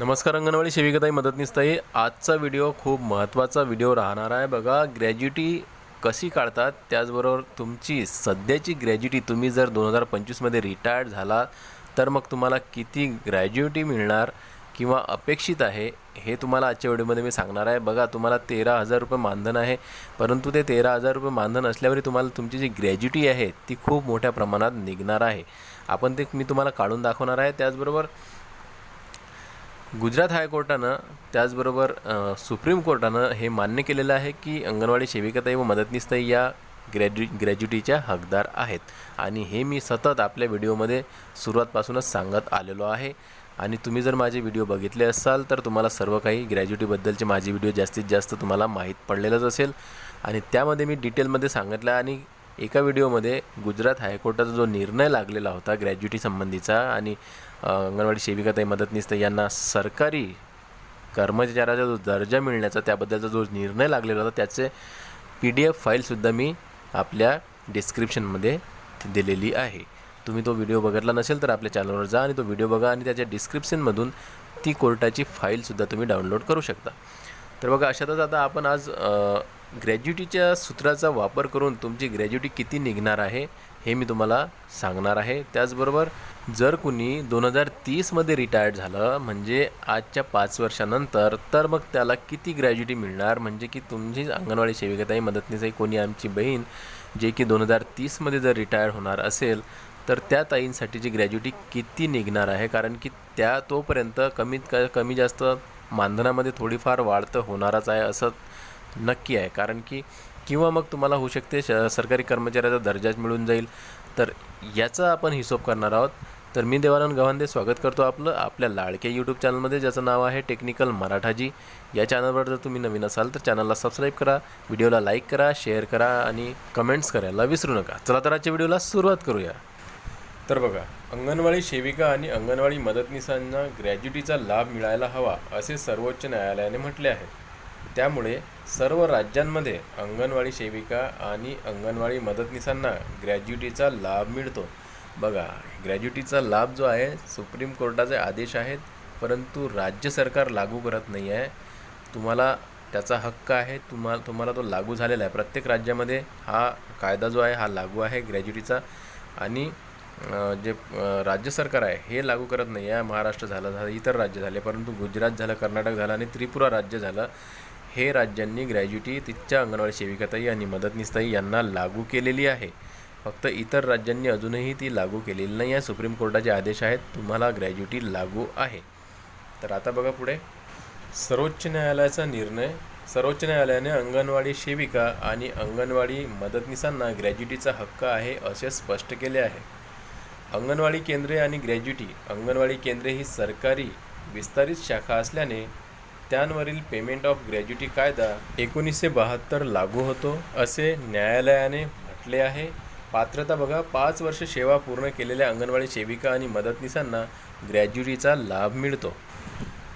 नमस्कार अंगणवाडी सेविकाताई मदतनीसताई. आजचा व्हिडिओ खूप महत्त्वाचा व्हिडिओ राहणार आहे. बघा ग्रॅज्युटी कशी काढतात त्याचबरोबर तुमची सध्याची ग्रॅज्युटी तुम्ही जर दोन हजार पंचवीसमध्ये रिटायर्ड झाला तर मग तुम्हाला किती ग्रॅज्युटी मिळणार किंवा अपेक्षित आहे हे तुम्हाला आजच्या व्हिडिओमध्ये मी सांगणार आहे. बघा तुम्हाला तेरा हजार रुपये मानधन आहे परंतु ते तेरा हजार रुपये मानधन असल्यावरही तुम्हाला तुमची जी ग्रॅज्युटी आहे ती खूप मोठ्या प्रमाणात निघणार आहे. आपण ते मी तुम्हाला काढून दाखवणार आहे. त्याचबरोबर गुजरात हायकोर्टानं त्याचबरोबर सुप्रीम कोर्टानं हे मान्य केलेलं आहे की अंगणवाडी सेविकाताई व मदतनीसताई या ग्रॅज्यु ग्रॅज्युटीच्या हकदार आहेत. आणि हे मी सतत आपल्या व्हिडिओमध्ये सुरुवातपासूनच सांगत आलेलो आहे. आणि तुम्ही जर माझे व्हिडिओ बघितले असाल तर तुम्हाला सर्व काही ग्रॅज्युटीबद्दलचे माझे व्हिडिओ जास्तीत जास्त तुम्हाला माहीत पडलेलंच असेल. आणि त्यामध्ये मी डिटेलमध्ये सांगितलं आणि एका व्हिडिओमध्ये गुजरात हायकोर्टाचा जो निर्णय लागलेला होता ग्रॅज्युटी संबंधीचा आणि अंगणवाडी अंगणवाडी सेविकाताई मदतनीस यांना सरकारी कर्मचाऱ्याचा जो दर्जा मिळण्याचा त्याबद्दलचा जो निर्णय लागलेला होता त्याचे पी डी एफ फाईलसुद्धा मी आपल्या डिस्क्रिप्शनमध्ये दिलेली आहे. तुम्ही तो व्हिडिओ बघितला नसेल तर आपल्या चॅनलवर जा आणि तो व्हिडिओ बघा आणि त्याच्या डिस्क्रिप्शनमधून ती कोर्टाची फाईलसुद्धा तुम्ही डाउनलोड करू शकता. तर बघा अशातच आता आपण आज ग्रॅज्युटीच्या सूत्राचा वापर करून तुमची ग्रॅज्युटी किती निघणार आहे हे मी तुम्हाला सांगणार आहे. त्याचबरोबर जर कुणी दोन हजार तीसमध्ये रिटायर्ड झालं म्हणजे आजच्या पाच वर्षानंतर तर मग त्याला किती ग्रॅज्युटी मिळणार? म्हणजे की तुमची अंगणवाडी सेविकाताई मदतनीसही कोणी आमची बहीण जे की दोन हजार तीसमध्ये जर रिटायर्ड होणार असेल तर त्या ताईंसाठीची ग्रॅज्युटी किती निघणार आहे? कारण की त्या तोपर्यंत कमीत क कमी जास्त मानधनामध्ये थोडीफार वाढ तर होणारच आहे असं नक्की आहे. कारण की किंवा मग तुम्हाला होऊ शकते श सरकारी कर्मचाऱ्याचा दर्जाच मिळून जाईल. तर याचा आपण हिशोब करणार आहोत. तर मी देवानंद गव्हांदे स्वागत करतो आपलं आपल्या लाडक्या यूट्यूब चॅनलमध्ये ज्याचं नाव आहे टेक्निकल मराठाजी. या चॅनलवर जर तुम्ही नवीन असाल तर चॅनलला सबस्क्राईब करा व्हिडिओला लाईक करा शेअर करा आणि कमेंट्स करायला विसरू नका. चला तर आजच्या व्हिडिओला सुरुवात करूया. तर बघा अंगणवाडी सेविका आणि अंगणवाडी मदतनीसांना ग्रॅज्युटीचा लाभ मिळायला हवा असे सर्वोच्च न्यायालयाने म्हटले आहे. त्यामुळे सर्व राज्यांमध्ये अंगणवाडी सेविका आणि अंगणवाडी मदतनीसांना ग्रॅज्युटीचा लाभ मिळतो. बघा ग्रॅज्युटीचा लाभ जो आहे सुप्रीम कोर्टाचे आदेश आहेत परंतु राज्य सरकार लागू करत नाही आहे. तुम्हाला त्याचा हक्क आहे तुम्हा तुम्हाला तो लागू झालेला आहे. प्रत्येक राज्यामध्ये हा कायदा जो आहे हा लागू आहे ग्रॅज्युटीचा. आणि जे राज्य सरकार आहे हे लागू करत नाही आहे. महाराष्ट्र झालं झालं इतर राज्य झाले परंतु गुजरात झालं कर्नाटक झालं आणि त्रिपुरा राज्य झालं. हे राज्यांनी ग्रॅज्युटी तिथच्या अंगणवाडी सेविकाताई आणि मदतनीसताई यांना लागू केलेली आहे. फक्त इतर राज्यांनी अजूनही ती लागू केलेली नाही आहे. सुप्रीम कोर्टाचे आदेश आहेत तुम्हाला ग्रॅज्युटी लागू आहे. तर आता बघा पुढे. सर्वोच्च न्यायालयाचा निर्णय. सर्वोच्च न्यायालयाने अंगणवाडी सेविका आणि अंगणवाडी मदतनीसांना ग्रॅज्युटीचा हक्क आहे असे स्पष्ट केले आहे. अंगणवाडी केंद्रे आणि ग्रॅज्युटी अंगणवाडी केंद्रे ही सरकारी विस्तारित शाखा असल्याने त्यांवरील पेमेंट ऑफ ग्रॅज्युटी कायदा एकोणीसशे बहात्तर लागू होतो असे न्यायालयाने म्हटले आहे. पात्रता बघा पाच वर्ष सेवा पूर्ण केलेल्या अंगणवाडी सेविका आणि मदतनीसांना ग्रॅज्युटीचा लाभ मिळतो.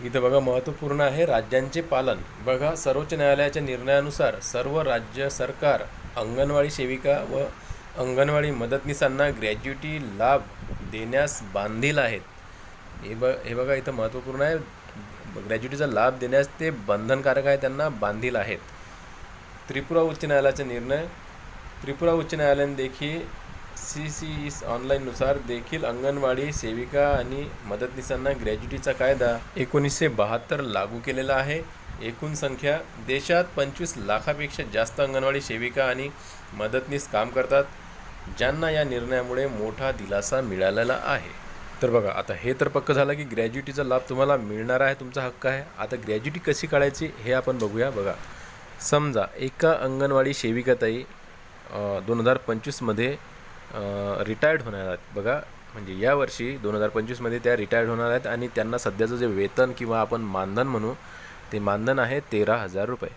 इथं बघा महत्त्वपूर्ण आहे राज्यांचे पालन. बघा सर्वोच्च न्यायालयाच्या निर्णयानुसार सर्व राज्य सरकार अंगणवाडी सेविका व अंगणवाडी मदतनीसांना ग्रॅज्युटी लाभ देण्यास बांधील आहेत. हे ब हे बघा इथं महत्त्वपूर्ण आहे. ग्रॅज्युटीचा लाभ देण्यास ते बंधनकारक आहे त्यांना बांधील आहेत. त्रिपुरा उच्च न्यायालयाचा निर्णय त्रिपुरा उच्च न्यायालयाने देखील सी सी इस ऑनलाईननुसार देखील अंगणवाडी सेविका आणि मदतनीसांना ग्रॅज्युटीचा कायदा एकोणीसशे बहात्तर लागू केलेला आहे. एकूण संख्या देशात पंचवीस लाखापेक्षा जास्त अंगणवाडी सेविका आणि मदतनीस काम करतात ज्यांना या निर्णयामुळे मोठा दिलासा मिळालेला आहे. तर बघा आता हे तर पक्क झालं की ग्रॅज्युटीचा लाभ तुम्हाला मिळणार आहे तुमचा हक्क आहे. आता ग्रॅज्युटी कशी काढायची हे आपण बघूया. बघा समजा एका अंगणवाडी सेविकाताई दोन हजार पंचवीसमध्ये रिटायर्ड होणार आहेत. बघा म्हणजे यावर्षी दोन हजार पंचवीसमध्ये त्या रिटायर्ड होणार आहेत आणि त्यांना सध्याचं जे वेतन किंवा आपण मानधन म्हणू ते मानधन आहे तेरा हजार रुपये.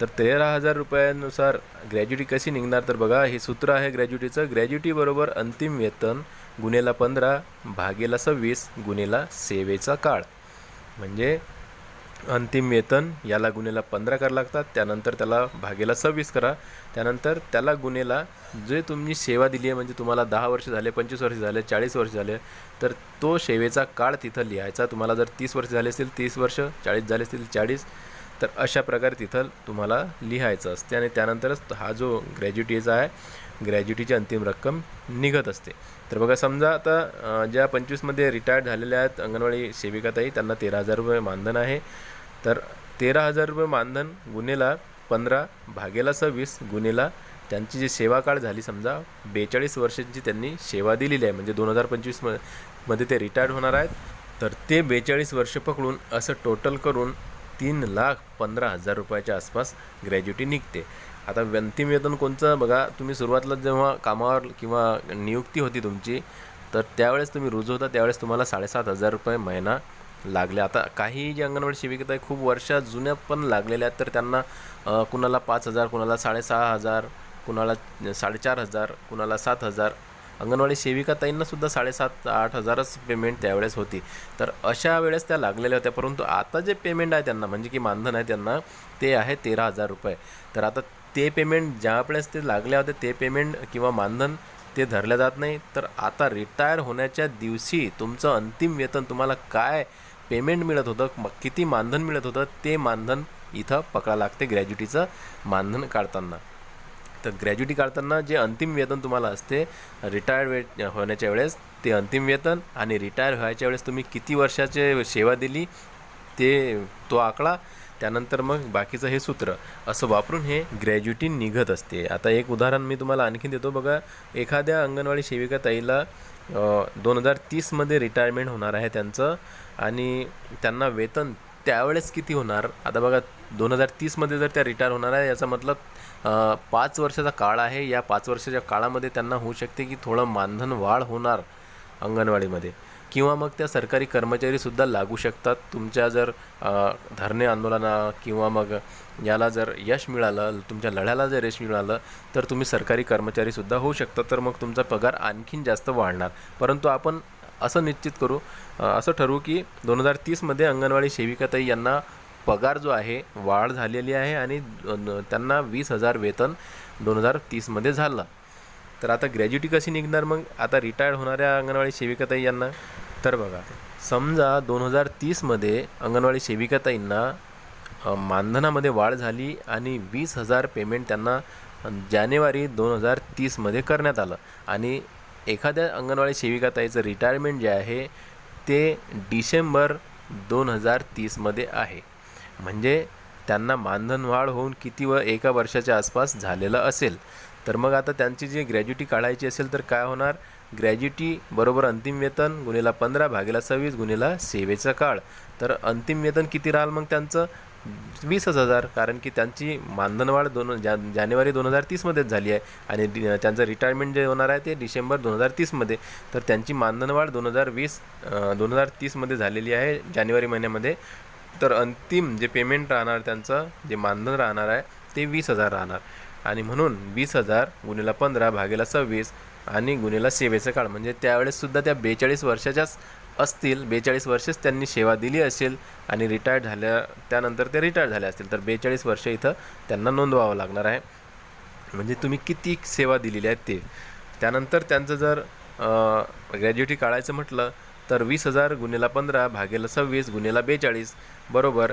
तर तेरा हजार रुपयानुसार ग्रॅज्युटी कशी निघणार? तर बघा हे सूत्र आहे ग्रॅज्युटीचं ग्रॅज्युटीबरोबर अंतिम वेतन गुन्हेला पंधरा भागेला सव्वीस गुन्हेला सेवेचा काळ. म्हणजे अंतिम वेतन याला गुन्हेला पंधरा करा लागतात त्यानंतर त्याला भागेला सव्वीस करा. त्यानंतर त्याला गुन्हेला जे तुम्ही सेवा दिली आहे म्हणजे तुम्हाला दहा वर्ष झाले पंचवीस वर्ष झाले चाळीस वर्ष झाले तर तो सेवेचा काळ तिथं लिहायचा. तुम्हाला जर तीस वर्ष झाले असतील तीस वर्ष चाळीस झाले असतील चाळीस तर अशा प्रकारे तिथं तुम्हाला लिहायचं असते आणि त्यानंतरच हा जो ग्रॅज्युटीचा आहे ग्रॅज्युटीची अंतिम रक्कम निघत असते. तर बघा समजा आता ज्या पंचवीसमध्ये रिटायर्ड झालेल्या आहेत अंगणवाडी सेविकाताई त्यांना तेरा हजार रुपये मानधन आहे. तर तेरा हजार रुपये मानधन गुन्हेला पंधरा भागेला सव्वीस गुन्हेला त्यांची जी सेवाकाळ झाली समजा बेचाळीस वर्षांची त्यांनी सेवा दिलेली आहे. म्हणजे दोन हजार पंचवीसमध्ये ते रिटायर्ड होणार आहेत. तर ते बेचाळीस वर्ष पकडून असं टोटल करून तीन लाख पंधरा हजार रुपयाच्या आसपास ग्रॅज्युटी निघते. आता अंतिम वेतन कोणचं बघा तुम्ही सुरुवातीला जेव्हा कामावर किंवा नियुक्ती होती तुमची तर त्यावेळेस तुम्ही रुजू होता त्यावेळेस तुम्हाला साडेसात हजार रुपये महिना लागले. आता काही जे अंगणवाडी सेविका आहे खूप वर्ष जुन्या पण लागलेल्या आहेत तर त्यांना कुणाला पाच हजार कुणाला साडेसहा हजार कुणाला साडेचार हजार कुणाला सात हजार अंगणवाडी सेविकाताईंना सुद्धा साडेसात आठ हजारच पेमेंट त्यावेळेस होती. तर अशा वेळेस त्या लागलेल्या होत्या परंतु आता जे पेमेंट आहे त्यांना म्हणजे की मानधन आहे त्यांना ते आहे तेरा हजार रुपये. तर आता ते पेमेंट ज्या वेळेस ते लागल्या होते ते पेमेंट किंवा मानधन ते धरलं जात नाही. तर आता रिटायर होण्याच्या दिवशी तुमचं अंतिम वेतन तुम्हाला काय पेमेंट मिळत होतं मग किती मानधन मिळत होतं ते मानधन इथं पकडा लागते ग्रॅज्युटीचं मानधन काढताना. तर ग्रॅज्युटी काढताना जे अंतिम वेतन तुम्हाला असते रिटायर्ड वे होण्याच्या वेळेस ते अंतिम वेतन आणि रिटायर व्हायच्या वेळेस तुम्ही किती वर्षाचे सेवा दिली ते तो आकडा त्यानंतर मग बाकीचं हे सूत्र. असं वापरून हे ग्रॅज्युटी निघत असते. आता एक उदाहरण मी तुम्हाला आणखी देतो. बघा एखाद्या अंगणवाडी सेविका ताईला दोन हजार तीसमध्ये रिटायरमेंट होणार आहे त्यांचं आणि त्यांना वेतन त्यावेळेस किती होणार? आता बघा दोन हजार तीसमध्ये जर त्या रिटायर होणार आहे याचा मतलब पाच वर्षाचा काळ आहे. या पाच वर्षाच्या काळामध्ये त्यांना होऊ शकते की थोडं मानधन वाढ होणार अंगणवाडीमध्ये. किंवा मग त्या सरकारी कर्मचारीसुद्धा लागू शकतात. तुमच्या जर धरणे आंदोलना किंवा मग याला जर यश मिळालं तुमच्या लढ्याला जर यश मिळालं तर तुम्ही सरकारी कर्मचारीसुद्धा होऊ शकता. तर मग तुमचा पगार आणखीन जास्त वाढणार. परंतु आपण असं निश्चित करू असं ठरवू की दोन हजार तीसमध्ये अंगणवाडी सेविकाताई यांना पगार जो आहे वाढ झालेली आहे आणि त्यांना वीस हजार वेतन दोन हजार तीसमध्ये झालं. तर आता ग्रॅज्युटी कशी निघणार मग? आता रिटायर्ड होणाऱ्या अंगणवाडी सेविकाताई यांना? तर बघा समजा दोन हजार तीसमध्ये अंगणवाडी सेविकाताईंना मानधनामध्ये वाढ झाली आणि वीस हजार पेमेंट त्यांना जानेवारी दोन हजार तीसमध्ये करण्यात आलं. आणि एखाद्या अंगणवाडी सेविकाताईचं रिटायरमेंट जे आहे ते डिसेंबर दोन हजार तीसमध्ये आहे. म्हणजे त्यांना मानधन वाढ होऊन किती व एका वर्षाच्या आसपास झालेलं असेल. तर मग आता त्यांची जी ग्रॅज्युटी काढायची असेल तर काय होणार? ग्रॅज्युटी बरोबर अंतिम वेतन गुन्हेला पंधरा भागेला सव्वीस गुन्हेला सेवेचा काळ. तर अंतिम वेतन किती राहील मग त्यांचं? वीसच हजार. कारण की त्यांची मानधनवाढ दोन जा जानेवारी दोन हजार तीसमध्येच झाली आहे. आणि त्यांचं रिटायरमेंट जे होणार आहे ते डिसेंबर दोन हजार तीसमध्ये. तर त्यांची मानधनवाढ दोन हजार वीस दोन हजार तीसमध्ये झालेली आहे जानेवारी महिन्यामध्ये. तर अंतिम जे पेमेंट राहणार त्यांचं जे मानधन राहणार आहे ते वीस हजार राहणार. आणि म्हणून वीस हजार गुन्हेला पंधरा भागेला सव्वीस आणि गुन्हेला सेवेचा काळ म्हणजे त्यावेळेससुद्धा त्या बेचाळीस वर्षाच्याच असतील बेचाळीस वर्षेच त्यांनी सेवा दिली असेल आणि रिटायर्ड झाल्या त्यानंतर ते रिटायर्ड झाले असतील. तर बेचाळीस वर्ष इथं त्यांना नोंदवावं लागणार आहे. म्हणजे तुम्ही किती सेवा दिलेली आहेत ते. त्यानंतर त्यांचं जर ग्रॅज्युएटी काढायचं म्हटलं तर वीस हजार गुन्हेला पंधरा भागेला सव्वीस गुन्हेला बेचाळीस बरोबर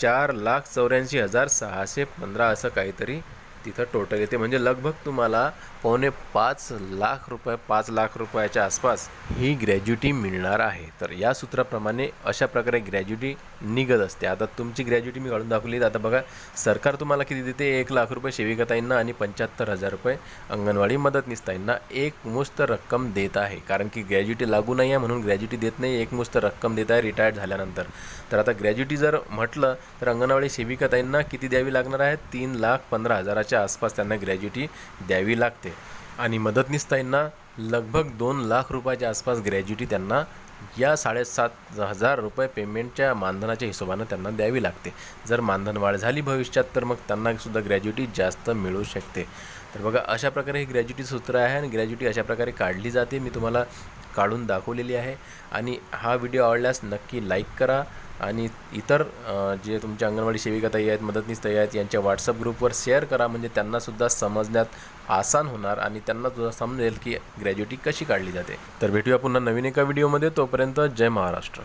चार लाख चौऱ्याऐंशी हजार सहाशे पंधरा असं काहीतरी तिथं टोटल येते. म्हणजे लगभग तुम्हाला पावणे पाच लाख रुपये पाच लाख रुपयाच्या आसपास ही ग्रॅज्युटी मिळणार आहे. तर या सूत्राप्रमाणे अशा प्रकारे ग्रॅज्युटी निघत असते. आता तुमची ग्रॅज्युटी मी काढून दाखवली. आता बघा सरकार तुम्हाला किती देते? एक लाख रुपये सेविकाताईंना आणि पंच्याहत्तर हजार रुपये अंगणवाडी मदतनीसताईंना एक मुस्त रक्कम देत आहे. कारण की ग्रॅज्युटी लागू नाही आहे म्हणून ग्रॅज्युटी देत नाही एक मुस्त रक्कम देत आहे रिटायर्ड झाल्यानंतर. तर आता ग्रॅज्युटी जर म्हटलं तर अंगणवाडी सेविकाताईंना किती द्यावी लागणार आहे? तीन लाख पंधरा हजाराच्या आसपास त्यांना ग्रॅज्युटी द्यावी लागते. आणि मदतनीसताईंना लगभग दोन लाख रुपयाच्या आसपास ग्रॅज्युटी त्यांना या साडेसात हजार रुपये पेमेंटच्या मानधनाच्या हिशोबानं त्यांना द्यावी लागते. जर मानधन वाढ झाली भविष्यात तर मग त्यांना सुद्धा ग्रॅज्युटी जास्त मिळू शकते. तर बघा अशा प्रकारे ही ग्रॅज्युटी सूत्र आहे आणि ग्रॅज्युटी अशा प्रकारे काढली जाते. मी तुम्हाला काढून दाखवलेली आहे. आणि हा व्हिडिओ आवडल्यास नक्की लाईक करा. आणि इतर जे तुमच्या अंगणवाडी सेविका ताई आहेत मदतनीस ताई आहेत यांच्या व्हॉट्सअप ग्रुपवर शेअर करा. म्हणजे त्यांनासुद्धा समजण्यात आसान होणार आणि त्यांना सुद्धा समजेल की ग्रॅज्युटी कशी काढली जाते. तर भेटूया पुन्हा नवीन एका व्हिडिओमध्ये तोपर्यंत जय महाराष्ट्र.